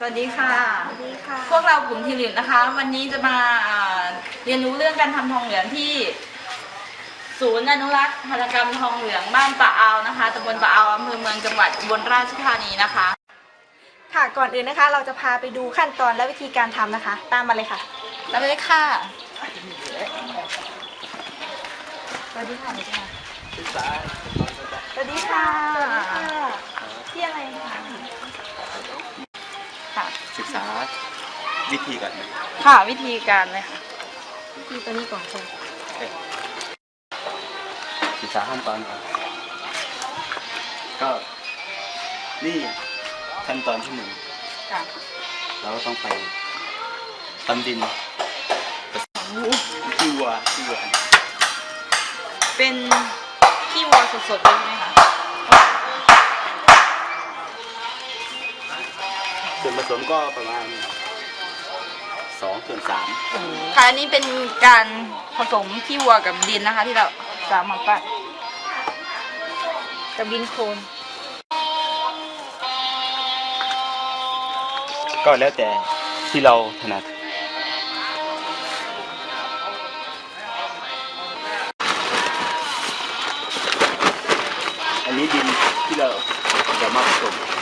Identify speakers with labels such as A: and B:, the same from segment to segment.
A: สวัสดีค่ะ
B: สวัสดีค่ะ
A: พวกเรากลุ่มทีลิปนะคะ วันนี้จะมาอ่าเรียนรู้เรื่องการทำทองเหลืองที่ ศูนย์อนุรักษ์หัตถกรรมทองเหลืองบ้านปะอาวนะคะตำบลปะอาวอำเภอเมืองจังหวัดอุบลราชธานีนะคะ
B: ค่ะก่อนอื่นนะคะ เราจะพาไปดูขั้นตอนและวิธีการทำนะคะ ตามมาเลยค่ะ
A: แล้วไปเลยค่ะสวัสดีค่ะสวัสดีค่ะสวัสดีค่ะ
C: วิธีก่อนนะ
A: ค่ะวิธีการเลยค่ะ
B: วิธีตัวนี้ก่อนใช่ไหม
C: ศึกษาขั้นตอนก่อนก็นี่ขั้นตอนที่หนึ่ง
A: ค่ะ
C: เราก็ต้องไปตำดินขี้วัวขี้วัว
A: เป็นขี้วัวสดๆเลยใช่ไหมคะ
C: ส่วนผสมก็ประมาณ สองส่วนสาม
A: ค่ะอันนี้เป็นการผสมขี้วัวกับดินนะคะ ที่เราสามารถปั้นกับดินโคลน
C: ก็แล้วแต่ที่เราถนัด อันนี้ดินที่เราจะมาผสม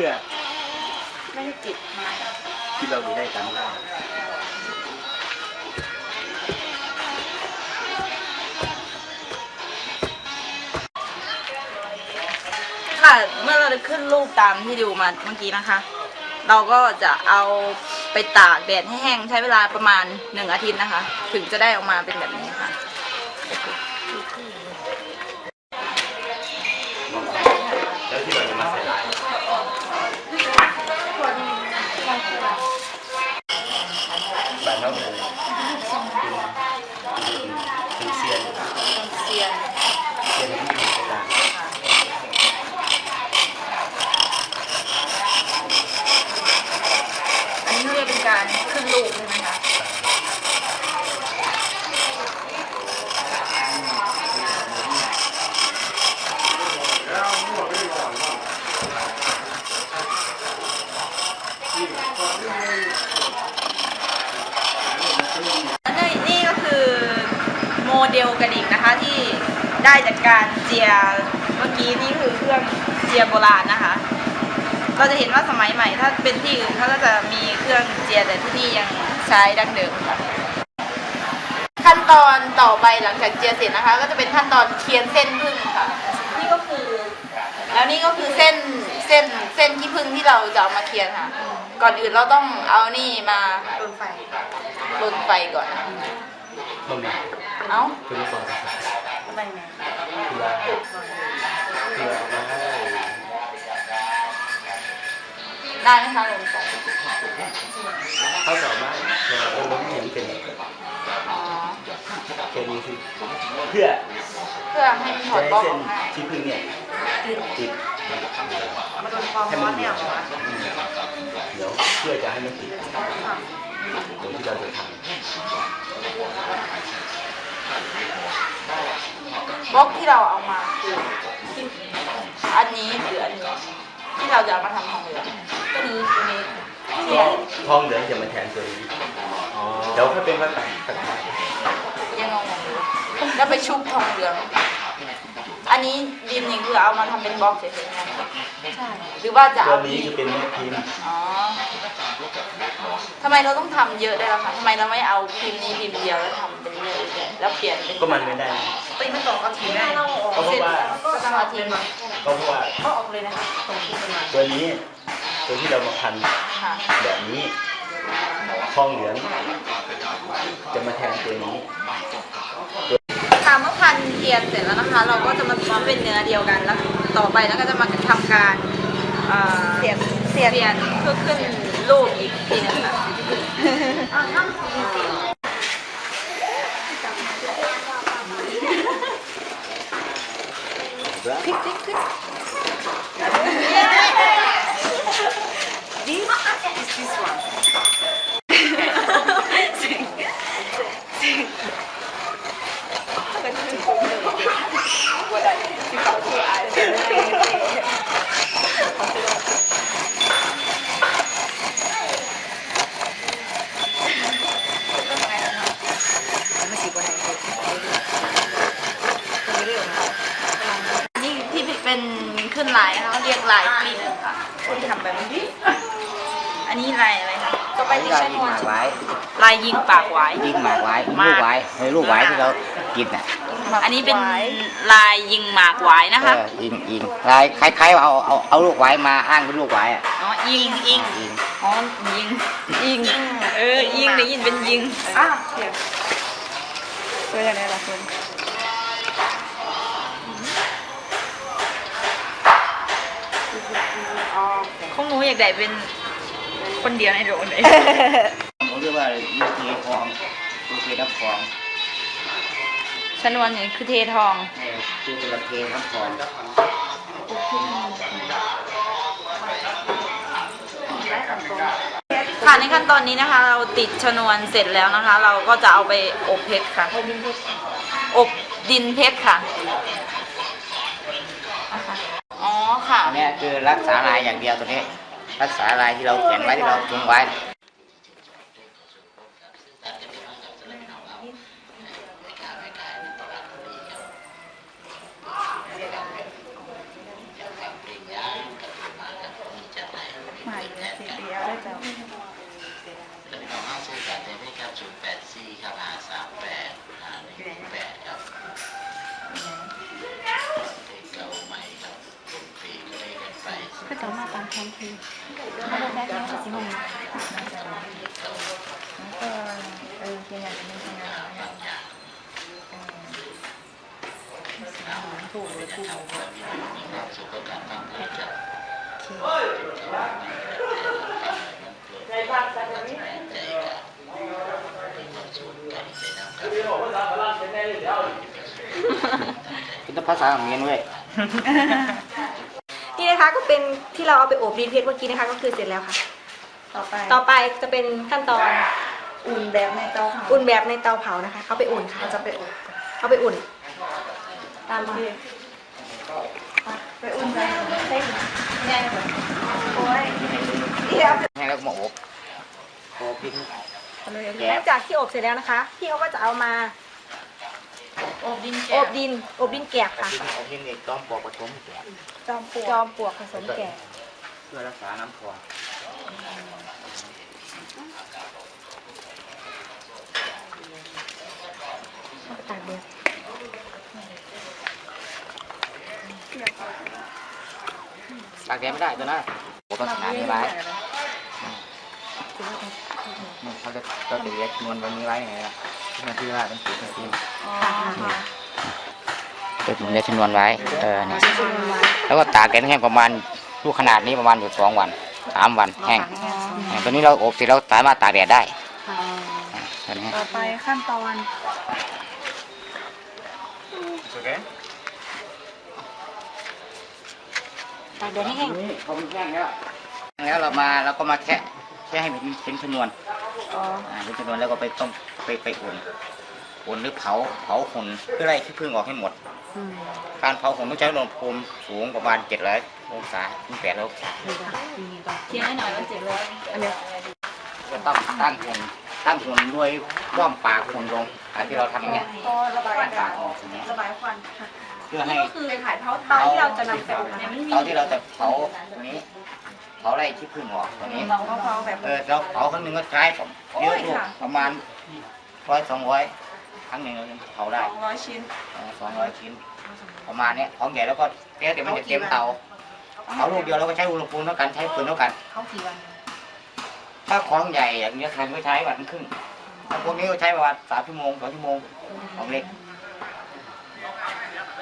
C: พื่อ
A: ไม่ให้จิตมา
C: ที่เราจะได้กันได้
A: ค่ะเมื่อเราได้ขึ้นรูปตามที่ดูมาเมื่อกี้นะคะ เราก็จะเอาไปตากแดดให้แห้งใช้เวลาประมาณหนึ่งอาทิตย์นะคะ ถึงจะได้ออกมาเป็นแบบนี้ค่ะ
C: แล้วที่เราจะมาใส่ลายบานเท่าเลยเป็นเซียน
A: เซียน
C: เซียนที่ทำกระดาษ
A: อันนี้เรียกเป็นการขึ้นรูปใช่ไหมคะ และนี่นี่ก็คือโมเดลกระดิ่งนะคะที่ ได้จากการเจียเมื่อกี้นี่คือเครื่องเจียโบราณนะคะ เราจะเห็นว่าสมัยใหม่ ถ้าเป็นที่อื่นเขาก็จะมีเครื่องเจียแต่ที่นี่ยังใช้ดั้งเดิมค่ะขั้นตอนต่อไปหลังจากเจียเสร็จนะคะ ก็จะเป็นขั้นตอนเคียนเส้นพึ่งค่ะ นี่ก็คือ แล้วนี่ก็คือเส้นเส้นเส้นขี้พึ่งที่เราจะเอามาเคียนค่ะ ก่อนอื่นเราต้องเอานี่มา
B: โดนไฟ
A: ลนไฟก่อนนะ
C: ต้มย
A: เอ้าำ
C: คือลูกบอล
B: ทำ ไมไง
C: เพื่อเพื่อม
A: ได้ไหมคะลนไฟ
C: เขาสามารถเราเราไม่เห็นเป็น
A: อ๋อ
C: แค่นี้คือเพื่อ
A: เพื่อให้มันถอด
C: ให้
A: บล็อก
C: เส้
A: อนอกง่าย
C: ที่พึ่งเนี่ยติด
B: มาโดนความร้อนเนี่ยเหรอ
C: เดี๋ยวเพื่อจะให้มันติดโดยที่เราจะทำ
A: บล็อกที่เราเอามาคืออันนี้หรืออันนี้ที่เราจะเอามาทำทองเหลืองก็นี้ตัวนี้ำที่
C: ก็ทองเหลืองจะมาแทนตัวนี้เดี๋ยวถ้าเป็นว่าตัดตัด
A: ยังงงอยู่แล้วไปชุบทองเหลือง อันนี้ดินนี่คือเอามาทำเป็นบล็อกเฉยๆนะคะ
B: ใช่
A: หรือว่าจะ
C: ตั
A: เอา
C: วนี้จะเป็นแม่พิมพ์
A: อ๋อ ทำไมเราต้องทำเยอะได้วยล่ะคะทำไมเราไม่เอาพิมพ์นี้พิมพ์เดียวแล้วทำเป็นเรื่อยๆแล้วเปลี่ยนเป็น
C: ก็มันไม่ได้
B: ตีไม่ต่อก็ถีได้
C: ก็เพราะว่า
A: ก็ต้องเอาทิ้ง
C: ก็เพราะว่า
B: ก็ออกเลยนะคะตรงที่เป็นมา
C: ตัวนี้ตัวที่เรามาพัน
A: ค่ะ
C: แบบนี้ทองเหลืองจะมาแทนตัวนี้
A: ค่ะเมื่อพันเทียนเสร็จแล้วนะคะ เราก็จะมาบีบให้เป็นเนื้อเดียวกันแล้ว ต่อไปแล้วก็จะมาทำการเอ่อ
B: เสียบเสียบ
A: เปลี่ยนเพื่อขึ้น ลูกอีกทีหนึงค่ะ นี่ที่เป็นขึ้นลายนะคะเขาเรียกลายกลิ้นค่ะคนทำแบบนี้ อันนี้ลายอะไรคะ
B: ต่อไป
D: อัน
B: ติ
D: นี้
B: ด
D: เรา
B: ช
D: ยิง
B: นว
D: ห
B: น
D: มากไว้
A: ลายยิงปากหวาย
D: ยิงหมากไว้ยิงลูกไว้เฮ้ยลูกไว้ที่เรากินอะ
A: อันนี้เป็นลายยิงหมากหวายนะคะ
D: เออยิงยิงลายคล้ายๆเอาเอาเอาลูกไว้มาอ้างเป็นลูกไว้อะ
A: อ๋อยิงยิง
D: ยิง
A: อ๋อยิงยิงเออยิงได้ยินเป็นยิง
B: อะเดี๋ยวเจอกันได้ละคน
A: ของหนูอยากได้เป็นคนเดียวในโรงเลย
D: ผ มเรีเททองลูกเทน้ำทอง
A: ชนวนนี่คือเททอง
D: เออคือเป็นเทน้ำทอง
A: ค่ะในขั้นตอนนี้นะคะ เราติดชนวนเสร็จแล้วนะคะ เราก็จะเอาไปอบเพชรค่ะ อบดินเพชรค่ะอ๋อค่ะ
D: อันเนี้ยคือรักษาลายอย่างเดียวตัวนี้ รักษาลายที่เราเขียนไว้ที่เราทิ้งไว้
B: ก็จะมาตามแผนที่ไม่ได้ได้แค่สิบโมงเออเพียงอย่างนี้เพียงอย่างนี้
E: บางอย่างถูกหรือถูกมีความสุขกับการฟังเพลงครับใจกันมีความสุขกันใจน้ำครับ
D: คิดว่าภาษาของเมียนเว้ย
B: นี่นะคะก็เป็นที่เราเอาไปอบดินเพชรเมื่อกี้นะคะ ก็คือเสร็จแล้วค่ะ
A: ต่อไป
B: ต่อไปจะเป็นขั้นตอน
A: อุ่นแบบในเตา
B: อุ่นแบบในเตาเผานะคะเขาไปอุ่นค่ะจะไปอุ่นเอาไปอุ่น ตามมา
A: ไปอุ่นกันใช่ไหมง่ายเลย
B: โอ้ย
D: ให้แล้วก็มาอบอบพิ้ง
B: หลังจากที่อบเสร็จแล้วนะคะพี่เขาก็จะเอามา
A: อบดิน
B: อ
A: แก้ว
B: บดิน อบดินแกบ
D: อบ
B: ค่ะ
D: พิ้งอบพิ้งเด็กต้อมปอกผสมแกะ
B: จอมปลวกจอมปลวกผสมแกบ
D: เพื่อรักษาน้ำทอง
B: เอาไปตากแดด
D: ตากแดดไม่ได้ตัวนั้นโอ้ต้องหานี้ไว้นี่เขาจะเราจะเรียกนวลวันนี้ไว้ไงล่ะที่ มันที่ว่าเป็นสีเป็นสี
B: ค่ะ
D: จะเรียกชนวนไว้ เออเนี่ยแล้วก็ตากแดดแห้งประมาณลูกขนาดนี้ประมาณอยู่สองวันสามวันแห้งอ่าตัวนี้เราอบเสร็จเราสามารถตากแดดได้อ่าตัวนี้
B: ต่อไปขั้นตอน
D: โอเค
B: ตากแดดให้แห้ง
D: นี่เขาเป็นแห้งแล้วแล้วเรามาเราก็มาแคะแค่ให้มันเป็นชนวน
B: อ๋อ
D: อ่าเป็นชนวนแล้วก็ไปต้มไปไปอุ่นอุ่นหรือเผาเผาหุ่นเพื่อไล่ขี้ผึ้งออกให้หมด
B: อืม
D: การเผาหุ่นต้องใช้อุณหภูมิสูงประมาณ700องศาถึง800องศา
B: นี่ค่ะนี่ค่ะ
A: เคี่ยวให้หน่อยมันเจ็บเลย
B: อันเนี้ย
D: ก็ต้องตั้งหุ่นตั้งหุ่นด้วยว่อมปากหุ่นลงอันที่เราทำอย่างเงี้ย
B: ก็ระบาย
D: ปากออกอย่างเงี้ย
B: ระบายควันค่ะ
D: เพื่อให้
B: ก็คือถ่ายเผาเตาที่เราจะนำไปอบนะคะ
D: เตาที่เราจะเผาตรงนี้ เผาไล่ขี้ผึ้งออกตรงนี้
B: เราก็เผาแบบ
D: เออเราเผาครั้งหนึ่งก็ใช้ผมเยอะลูกประมาณร้อยสองร้อยครั้งหนึ่งเราเผาได้
B: ร้อยชิ้น
D: สองร้อยชิ้น ประมาณเนี้ยของใหญ่แล้วก็เดี๋ยวมันจะเต็มเตาเผาลูกเดียวเราก็ใช้อุณหภูมิเท่ากันใช้ฟืนเท่ากัน
B: เขากี่วัน
D: ถ้าของใหญ่อย่างเงี้ยคันก็ใช้วันครึ่งถ้าพวกนี้ก็ใช้ประมาณสามชั่วโมงสองชั่วโมงของเล็ก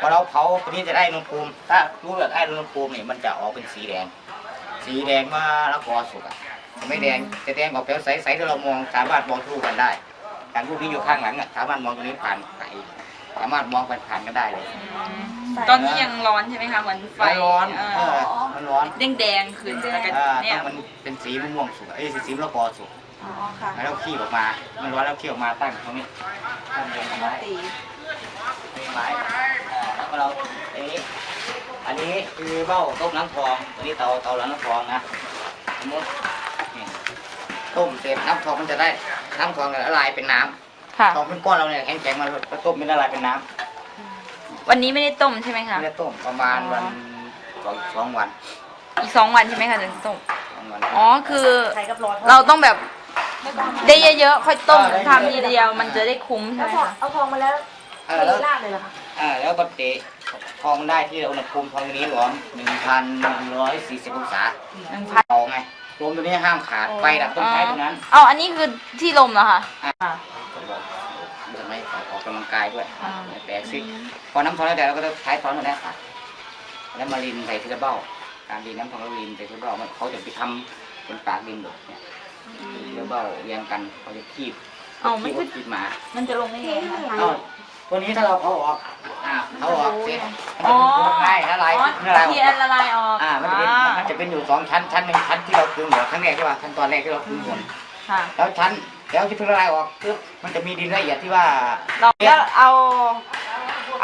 D: พอเราเผาตัวนี้จะได้อุณหภูมิ ถ้ารู้แบบได้อุณหภูมิเนี่ยมันจะออกเป็นสีแดง สีแดงมาแล้วก็สุกอะไม่แดงจะแดงออกเป็นใสๆที่เรามองสามารถมองทะลุกันได้ การรูปนี้อยู่ข้างหลังอะสามารถมองตรงนี้ผ่านไปสามารถมองไปผ่านกันได้เลย
A: ตอนนี้ยังร้อนใช่ไหมคะเหมือนไฟ
D: มันร้อน
A: เอ
D: เอ
A: อ
D: อมันร้อน
A: แดงแดงๆขึ้นแล้วก็
D: อ่า
A: เนี่ย
D: ต้องมันเป็นสีม่วงๆสุกเอ้ยสีมะละกอสุก
B: อ๋อค่ะ
D: แล้วขี้ออกมา มันร้อนแล้วขี้ออกมาตั้งตรงนี้ตั้งเรียงกันไว้
B: ตี
D: ไม้แล้วก็เราเอ๊ะ อันนี้คือเบ้าต้มน้ำทองตัวนี้เตาเตาหลังน้ำทองนะสมมตินี่ต้มเสร็จน้ำทองมันจะได้น้ำทองละลายเป็นน้
A: ค่ะำ
D: ทองเป็นก้อนเราเนี่ยแข็งๆมันแล้วต้มมันละลายเป็นน้ำ
A: วันนี้ไม่ได้ต้มใช่ไหมคะ
D: ไม่ได้ต้มประมาณวันสองสองวัน
A: อีกสองวันใช่ไหมคะถึงต้ม
D: สองวัน
A: อ๋อ คือ
B: ใช้กับร้อน
A: เราต้องแบบได้เยอะๆ ค่อยต้มทำทีเดียวมันจะได้คุ้มใช่
B: แล้ว
A: ไหม
B: พอ
A: คะ
B: เอาทองมาแล้ว
D: เออ
B: ตี
D: แล้ว
B: ลาดเลยเหรอคะ
D: อ่าแล้วก็เตะทองได้ที่อุณหภูมิทองตัวนี้หลวมหนึ่งพันหนึ่งร้อยสี่สิบองศา
A: หนึ่งพัน
D: เตาไงรวมตัวนี้ห้ามขาดไฟดับต้นไม้ตรงนั้น
A: เอาอันนี้คือที่ลมเหรอคะ
D: ทำไมออกกำลังกายด้วย
A: อ่า
D: แปลกสิพอน้ำทองแล้วแต่เราก็จะใช้ตอนนั้นค่ะแล้วมารินใส่ทีละเบ้าการดินน้ำทองแล้วรินใส่ทีละเบ้ามันเขาจะไปทำเป็นปากดินแบบเนี่ยทีละเบ้าเรียงกันเขาจะคีบ
A: เอาไม่
D: คีบ
A: คือ
D: คีบมา
A: มันจะลงได้ไงคะ
D: เอ้า ตัวนี้ถ้าเราเขาออกอ่าเขาออกเสร็จ
A: อ๋อ
D: มันจะเป็นละลายละลาย
A: อ๋อ
D: ละลายอ
A: เทีย
D: อนก
A: ละลายออก
D: อ่ามันจะเป็นมันจะเป็นอยู่สองชั้นชั้นหนึ่งชั้นที่เราคืนหัวครั้งแรกที่ว่าขั้นตอนแรกที่เราคืนหัว
A: ค่ะ
D: แล้วชั้นแล้วที่เพิ่งละลายออกปึ๊บมันจะมีดินละเอียดที่ว่า
A: เราก็เอา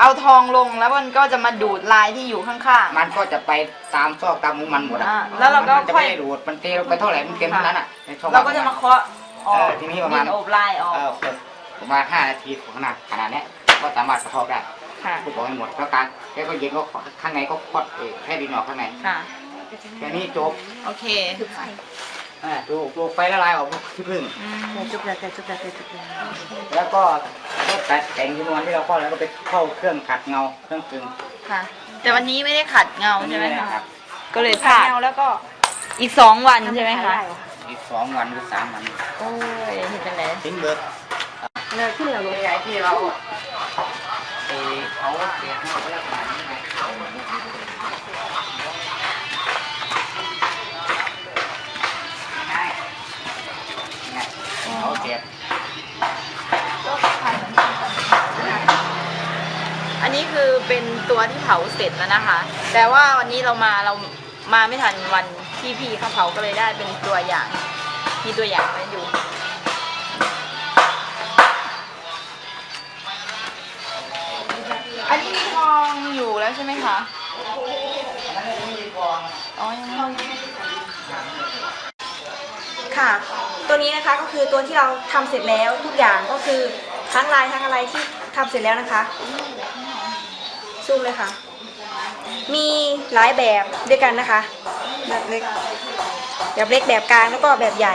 A: เอาทองลงแล้วมันก็จะมาดูดลายที่อยู่ข้าง
D: มันก็จะไปตามซอกตามมุมมันหมดอะ
A: อ่าแล้วเราก็
D: มันจะ
A: ค่อ
D: ไม่
A: ย
D: ได้ดูดมันเทลงไปเท่าไหร่มันเต็มเท่านั้นอะในช่อง
A: ๆ เราก็จะมาเคาะออก
D: เออทีนี้ประมาณ
A: ดินโอบลายออก
D: เออเปิดประมาณห้านาทีของขนาดขนาดเนี้ย ก็สามารถกระเทาะได้
A: ค่ะ
D: ทุกของให้หมดแล้วการแล้วก็เย็นก็ข้างในก็คลอดเองแค่ดินออกข้างใน
A: ค่ะ
D: แค่นี้จบ
A: โอเค
D: อ่าดูดูไฟละลายออกที่พึ่ง
A: อืม
B: แต่จุบแล้วแต่จุบแล้วแต่จุบแล้ว
D: แล้วก็ก็ตัดแต่งจำนวนที่เราเข้าแล้วก็ไปเข้าเครื่องขัดเงาเครื่องกึ่ง
A: ค่ะ แต่วันนี้ไม่ได้ขัดเงา
D: อัน
A: ใช่
D: นี้
A: ไหม
D: ไม่ได้
A: คะ
D: ขัด
A: ก็เลยพ
B: ขา
A: ลาด
B: เงาแล้วก็
A: อีกสองวันใช่ไหมคะ
B: ด้เหรอ
D: อีกสองวันหรือสามวัน
A: โอ้ยเห็นเป็นไร
D: ทิ้งเบิร์ด
B: เลยขึ้นแล้วลง
D: ไอ้ที่เราเออเขาเสียให้เราไปรักษานี่ไงเขาเสีย
A: อันนี้คือเป็นตัวที่เผาเสร็จแล้วนะคะ แต่ว่าวันนี้เรามาเรามาไม่ทันวันที่พี่เขาเผาก็เลยได้เป็นตัวอย่าง มีตัวอย่างไว้อ อันนี้มีทองอยู่แล้วใช่ไหมคะอ๋อยังไม่
B: ค่ะ ตัวนี้นะคะก็คือตัวที่เราทำเสร็จแล้วทุกอย่างก็คือทั้งลายทั้งอะไรที่ทำเสร็จแล้วนะคะซูมเลยค่ะ มีหลายแบบด้วยกันนะคะ แบบเล็กแบบเล็กแบบกลางแล้วก็แบบใหญ่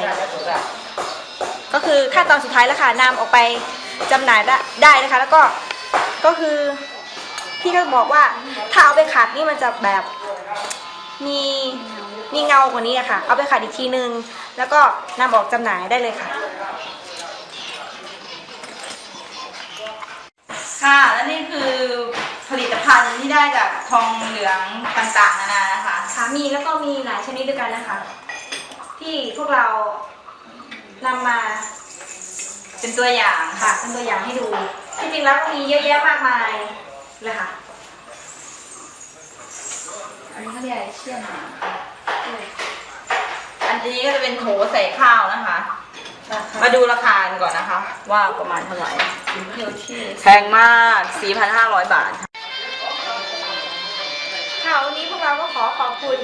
B: ก็คือขั้นตอนสุดท้ายแล้วค่ะนำออกไปจำหน่ายได้ได้นะคะ แล้วก็ก็คือ พี่ก็บอกว่าถ้าเอาไปขัดนี่มันจะแบบมีมีเงากว่านี้อะค่ะ เอาไปขัดอีกทีนึง แล้วก็นำออกจำหน่ายได้เลยค่ะ
A: ค่ะ และนี่คือผลิตภัณฑ์ที่ได้จากทองเหลืองต่างๆนานานะคะ
B: ค่ะมีแล้วก็มีหลายชนิดด้วยกันนะคะ ที่พวกเรานำมา
A: เป็นตัวอย่าง
B: ค่ะ เป็นตัวอย่างให้ดู ที่จริงแล้วก็มีเยอะแยะมากมาย เลยค่ะ
A: อันนี้เขาเรียกอะไรเชี่ยนหมาอันนี้ก็จะเป็นโถใส่ข้าวนะคะ มาดูราคากันก่อนนะคะ ว่าประมาณเท่าไหร่แพงมาก 4,500 บาท
B: ค่ะวันนี้พวกเราก็ขอขอบคุณ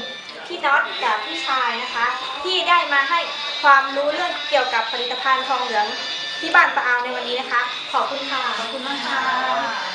B: พี่น็อตกับพี่ชายนะคะ ที่ได้มาให้ความรู้เรื่องเกี่ยวกับผลิตภัณฑ์ทองเหลืองที่บ้านปะอาวในวันนี้นะคะ ขอบคุณค่ะ
A: ขอบคุณมากค่ะ